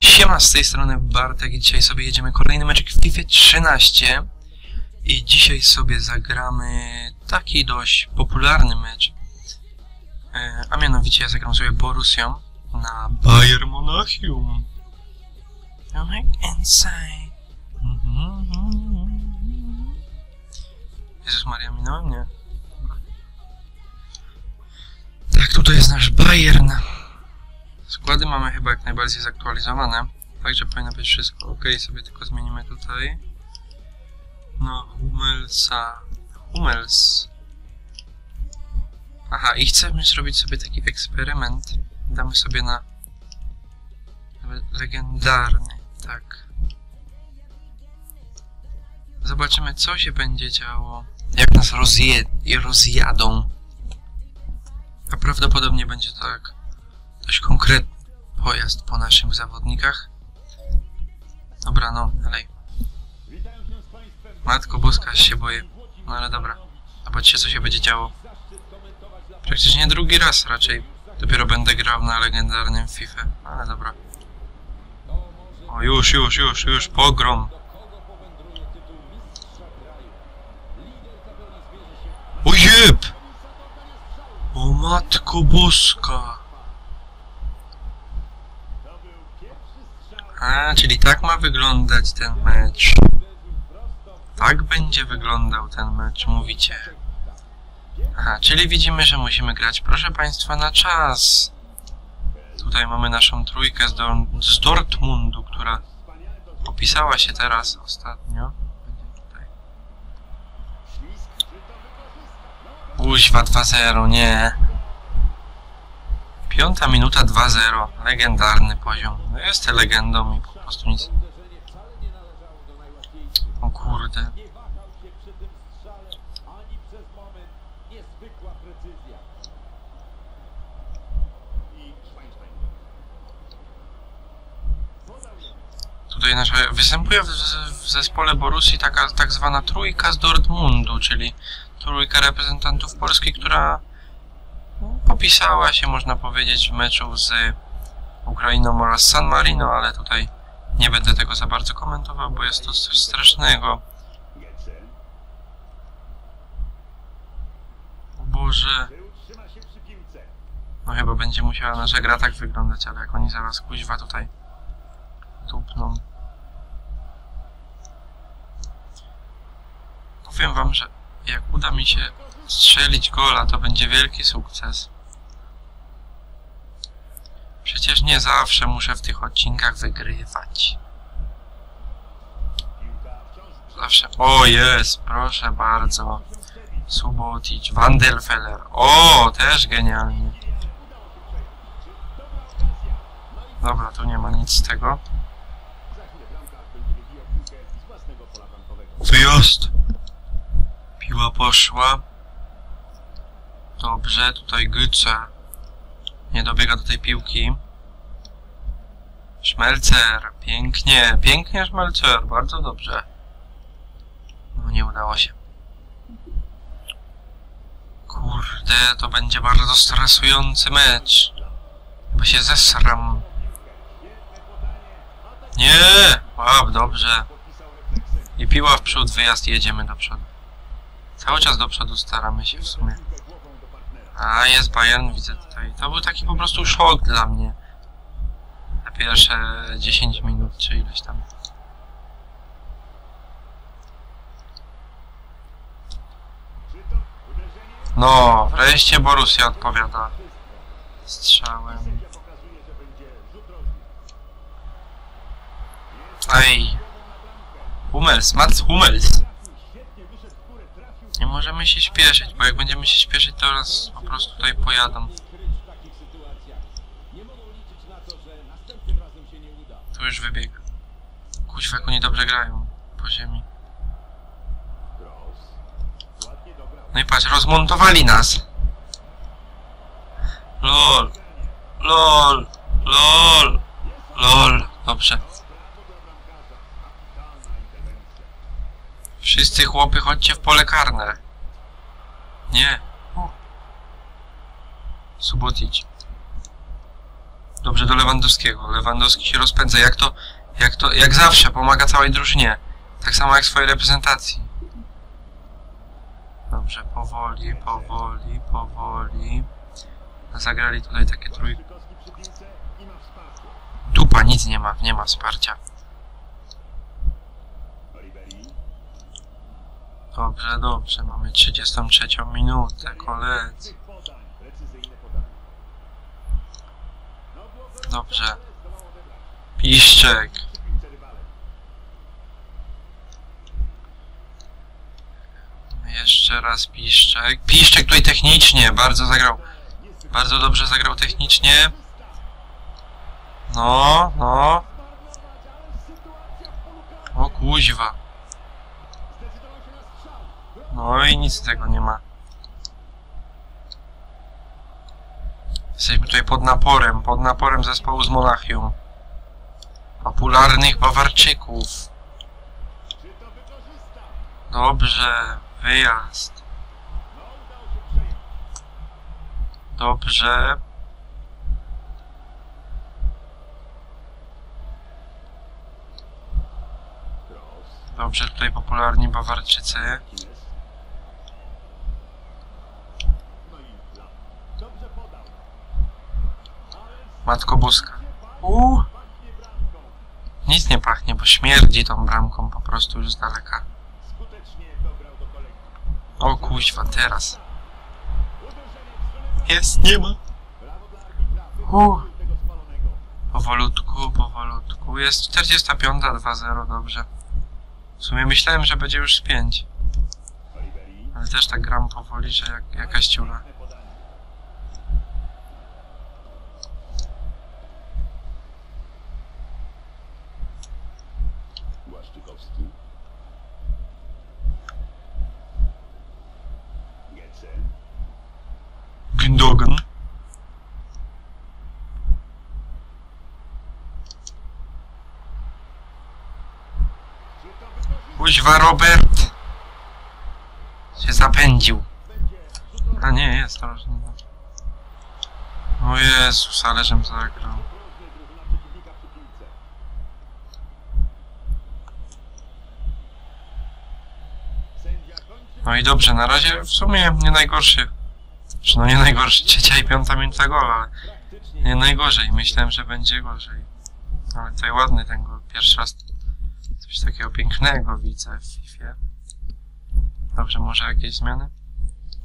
Siema, z tej strony Bartek i dzisiaj sobie jedziemy kolejny meczek w FIFA 13 i dzisiaj sobie zagramy taki dość popularny mecz, e, a mianowicie ja zagram sobie Borussią na Bayern Monachium. Come inside. Mhm. Jezus Maria, minąłem? Nie. Tutaj jest nasz Bayern. Składy mamy chyba jak najbardziej zaktualizowane, także powinno być wszystko ok. Sobie tylko zmienimy tutaj. No, Hummelsa. Hummels. Aha, i chcemy zrobić sobie taki eksperyment. Damy sobie na le- legendarny, tak. Zobaczymy, co się będzie działo. Jak nas rozje rozjadą. A prawdopodobnie będzie tak dość konkretny pojazd po naszych zawodnikach. Dobra, no, dalej. Matko Boska, się boję. No ale dobra. Zobaczcie, co się będzie działo. Praktycznie drugi raz raczej. Dopiero będę grał na legendarnym FIFA. Ale dobra. O, już, już, już, już, pogrom. O jeb! O matko boska! A, czyli tak ma wyglądać ten mecz. Tak będzie wyglądał ten mecz, mówicie. Aha, czyli widzimy, że musimy grać, proszę Państwa, na czas. Tutaj mamy naszą trójkę z, Dor- z Dortmundu, która opisała się teraz ostatnio. Będzie tutaj. Uźwa 2-0, nie. Piąta minuta 2-0. Legendarny poziom. No jestem legendą i po prostu nic. O kurde. Tutaj nasza, występuje w, w zespole Borussii taka tak zwana trójka z Dortmundu, czyli trójka reprezentantów Polski, która no, popisała się, można powiedzieć, w meczu z Ukrainą oraz San Marino, ale tutaj nie będę tego za bardzo komentował, bo jest to coś strasznego. Boże. No chyba będzie musiała nasza gra tak wyglądać, ale jak oni zaraz kuźwa tutaj tupną. Powiem wam, że jak uda mi się strzelić gola, to będzie wielki sukces. Przecież nie zawsze muszę w tych odcinkach wygrywać. Zawsze... O, jest! Proszę bardzo. Subotic, Wandelfeller. O, też genialnie. Dobra, tu nie ma nic z tego. Wyjazd! Piła poszła. Dobrze, tutaj Gyce. Nie dobiega do tej piłki. Szmelcer, pięknie, pięknie Szmelcer, bardzo dobrze. No nie udało się. Kurde, to będzie bardzo stresujący mecz. Chyba się zesram. Nie! Łap, dobrze. I piła w przód, wyjazd jedziemy do przodu. Cały czas do przodu staramy się w sumie. A, jest Bayern, widzę tutaj. To był taki po prostu szok dla mnie. Na pierwsze 10 minut, czy ileś tam. No, wreszcie Borussia odpowiada. Strzałem. Ej. Hummels, Mats Hummels. Nie możemy się śpieszyć, bo jak będziemy się śpieszyć, to nas po prostu tutaj pojadą. Tu już wybieg. Kuźwa, jak oni dobrze grają po ziemi. No i patrz, rozmontowali nas. LOL. LOL. LOL. LOL. Dobrze. Wszyscy chłopy, chodźcie w pole karne. Nie. U. Subotic. Dobrze do Lewandowskiego. Lewandowski się rozpędza. Jak to, jak to, jak zawsze pomaga całej drużynie. Tak samo jak swojej reprezentacji. Dobrze, powoli, powoli, powoli. Zagrali tutaj takie trójki. Dupa, nic nie ma, nie ma wsparcia. Dobrze, dobrze, mamy 33 minutę, koledzy. Dobrze. Piszczek. Jeszcze raz Piszczek. Piszczek tutaj technicznie, bardzo zagrał. Bardzo dobrze zagrał technicznie. No, no. O kuźwa. No i nic z tego nie ma. Jesteśmy tutaj pod naporem, pod naporem zespołu z Monachium. Popularnych Bawarczyków. Dobrze, wyjazd. Dobrze. Dobrze, tutaj popularni Bawarczycy. Matko Boska. Uuu. Nic nie pachnie, bo śmierdzi tą bramką po prostu już z daleka. O kuźwa, teraz. Jest, nie ma. Uuu. Powolutku, powolutku. Jest 45, 2-0, dobrze. W sumie myślałem, że będzie już z 5. Ale też tak gram powoli, że jak, jakaś ciula. Kuźwa Robert! Się zapędził. A nie, jest nie. O Jezus, ale żem zagrał. No i dobrze, na razie w sumie nie najgorszy. Czy no nie najgorszy, trzecia i piąta minuta gola, ale nie najgorzej. Myślałem, że będzie gorzej. Ale tutaj ładny ten gol. Pierwszy raz coś takiego pięknego widzę w FIFA. Dobrze, może jakieś zmiany?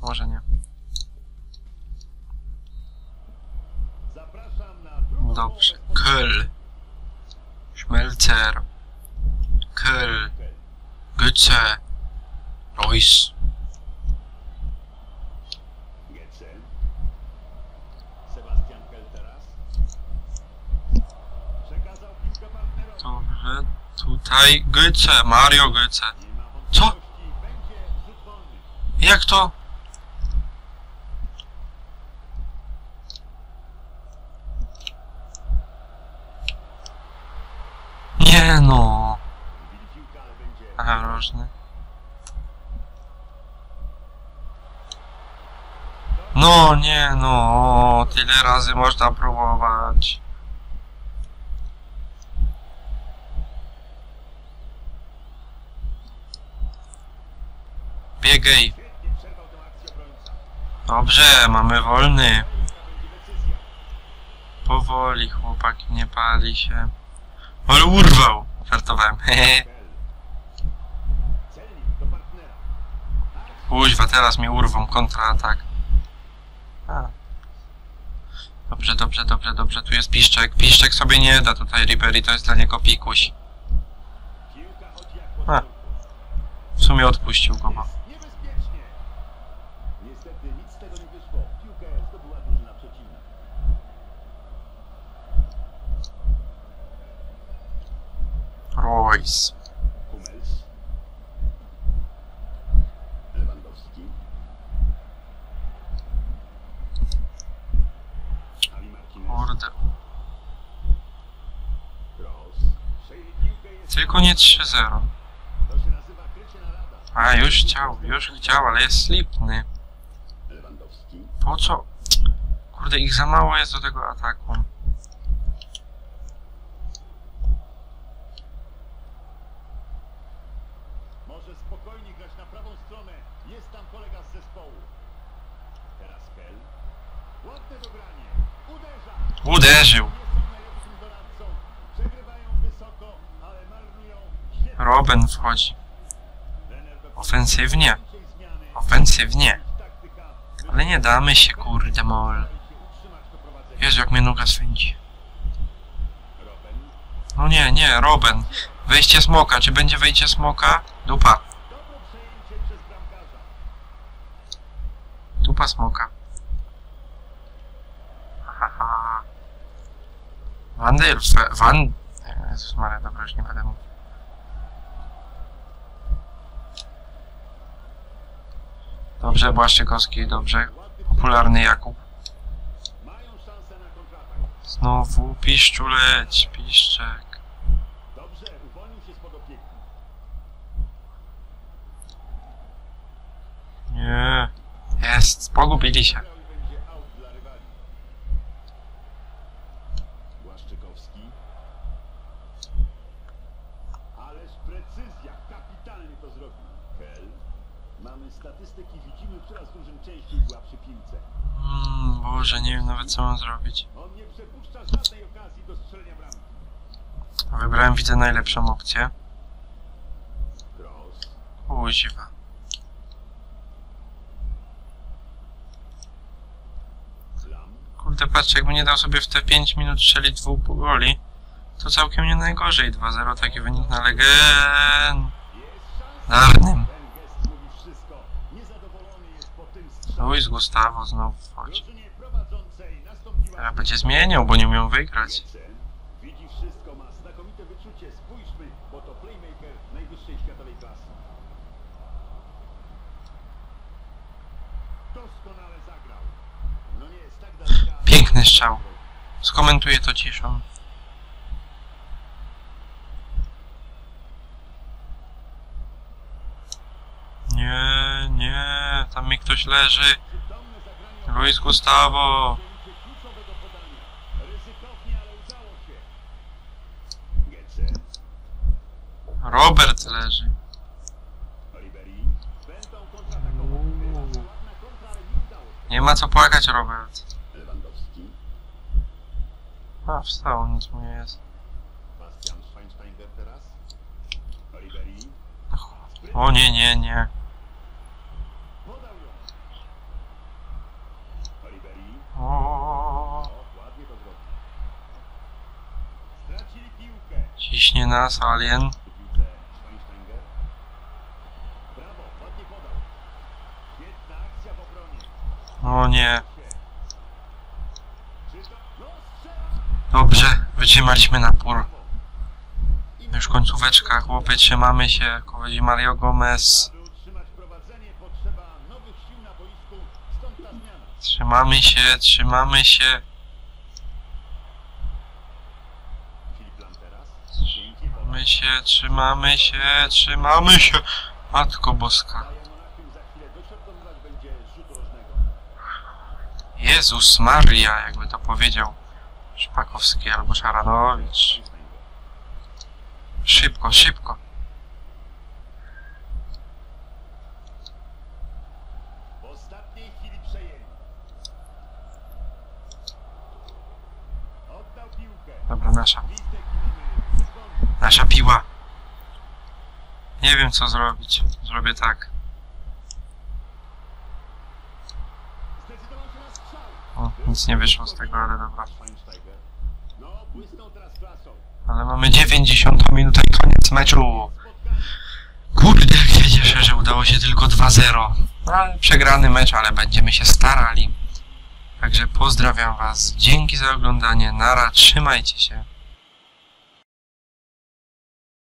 Może nie. Dobrze. Köl. Schmelzer. Köl. Götze. Reus. Tutaj Götze. Mario ma Co? Jak to? Nie no. Aha, różny. No nie no, tyle razy można próbować. Biegaj. Dobrze, mamy wolny. Powoli, chłopaki, nie pali się. Ale urwał! Żartowałem. Kuźwa, teraz mi urwą kontratak. A. Dobrze, dobrze, dobrze, dobrze. Tu jest Piszczek. Piszczek sobie nie da tutaj Ribery, to jest dla niego pikuś. A. W sumie odpuścił go, bo... Niebezpiecznie. Niestety nic z tego nie wyszło. Piłkę zdobyła drużyna przeciwna. Martinez. Kurde. Tylko nie 3-0. To się nazywa krycie na lada. A, już chciał, już chciał, ale jest slipny. Po co? Kurde, ich za mało jest do tego ataku. Robin wchodzi. Ofensywnie. Ofensywnie. Ale nie damy się, kurde mol. Jezu, jak mnie noga swędzi. No nie, nie, Robin. Wejście smoka. Czy będzie wejście smoka? Dupa. Dupa smoka. Haha. Wandyl, Van... Jezus Maria, dobra, już nie będę mówił. Dobrze, Błaszczykowski, dobrze. Popularny Jakub. Znowu piszczuleć, piszczek. Nie. Jest, pogubili się. Grał i będzie aut dla rywali. Błaszczykowski. Ależ precyzja, kapitalnie to zrobił. Kell. Mamy statystyki, widzimy, która z drużyn częściej była przy piłce. Mm, Boże, nie wiem nawet co mam zrobić. On nie przepuszcza żadnej okazji do strzelenia bramki. Wybrałem, widzę najlepszą opcję. Lam. Kurde, patrzcie, jakby nie dał sobie w te 5 minut strzelić dwóch goli, to całkiem nie najgorzej. 2-0, taki wynik na legen... Luis Gustavo znowu wchodzi. Teraz będzie zmieniał, bo nie umiał wygrać. Widzi wszystko, ma znakomite wyczucie. Spójrzmy, bo to playmaker najwyższej światowej klasy. Doskonale zagrał. No nie jest tak daleka. Piękny strzał. Skomentuję to ciszą. Nie, tam mi ktoś leży. Luis Gustavo. Robert leży. Nie ma co płakać, Robert. A, wstał, nic mu nie jest. O nie, nie, nie. Podał ją. Ribery. O, O, ładnie to zrobił. Stracili piłkę. Ciśnie nas, alien. Nie. No, strzela! Dobrze, wytrzymaliśmy napór. Już końcóweczka, chłopy, trzymamy się. Kochodzi Mario Gomez. Trzymamy się, trzymamy się. Filip Lam teraz. Pięknie podał. Trzymamy się, trzymamy się, trzymamy się. Matko Boska. Jezus Maria, jakby to powiedział Szpakowski albo Szaranowicz. Szybko, szybko. W ostatniej chwili przejęli. Oddał piłkę. Dobra, nasza. Listek i mamy sekund. Nasza piła. Nie co zrobić. Zrobię tak. O, nic nie wyszło z tego, ale dobra. Ale mamy 90 minutę i koniec meczu. Kurde, jak się cieszę, że udało się tylko 2-0. No, ale przegrany mecz, ale będziemy się starali. Także pozdrawiam Was. Dzięki za oglądanie. Nara, trzymajcie się.